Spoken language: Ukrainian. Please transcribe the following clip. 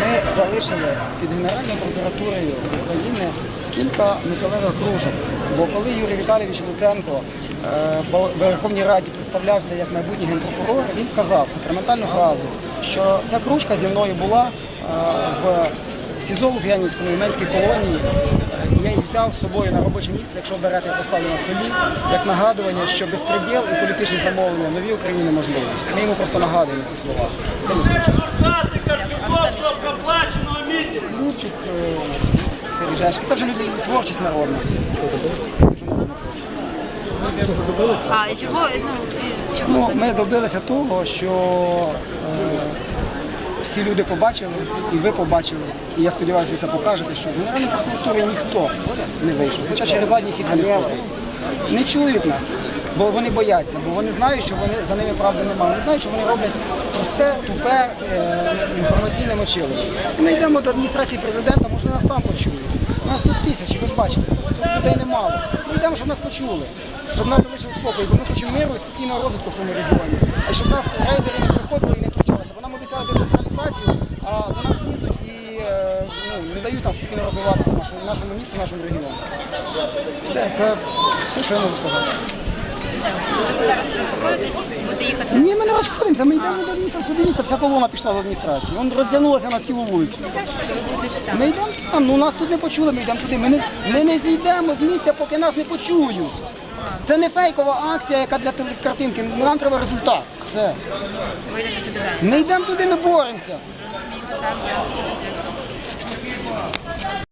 Ми залишили під Генеральною прокуратурою України кілька металевих кружок. Бо коли Юрій Віталійович Луценко е, в Верховній Раді представлявся як майбутній генпрокурор, він сказав сакраментальну фразу, що ця кружка зі мною була е, в СІЗО Лук'янівському Єменській колонії. Я її взяв з собою на робоче місце, якщо берете, я поставлю на столі, як нагадування, що безпреділ і політичні замовлення в новій Україні неможливі. Ми йому просто нагадуємо ці слова. Це не Це результати проплаченого мітингу. Е. Це вже люди, творчість народна. А і чого, ну, і чого Ну, ми добилися того, що е, всі люди побачили, і ви побачили, і я сподіваюся, ви це покажете, що в Генеральній прокуратурі ніхто не вийшов. Хоча через задній хід вони входять. Не чують нас, бо вони бояться, бо вони знають, що вони за ними правди немає. Вони знають, що вони роблять просте, тупе е, інформаційне мочило. І ми йдемо до адміністрації президента, може нас там почують. У нас тут тисячі, ви ж бачите, тут людей немало. Ми йдемо, щоб нас почули, щоб нас залишили спокій, бо ми хочемо миру і спокійного розвитку в цьому регіоні. А щоб нас рейдери не приходили і не втручалися, бо нам обіцяли децентралізацію, а до нас лізуть і е, ну, не дають нам спокійно розвиватися нашому, нашому місту, нашому регіону. Все, це все, що я можу сказати. Ні, ми не розходимося, ми йдемо до адміністрації. Подивіться, вся колона пішла до адміністрації. Вон розтягнулася на цілу вулицю. Ми йдемо там, ну нас тут не почули, ми йдемо туди. Ми не, ми не зійдемо з місця, поки нас не почують. Це не фейкова акція, яка для картинки. Нам треба результат. Все. Ми йдемо туди, ми боремося. 家族でやるの?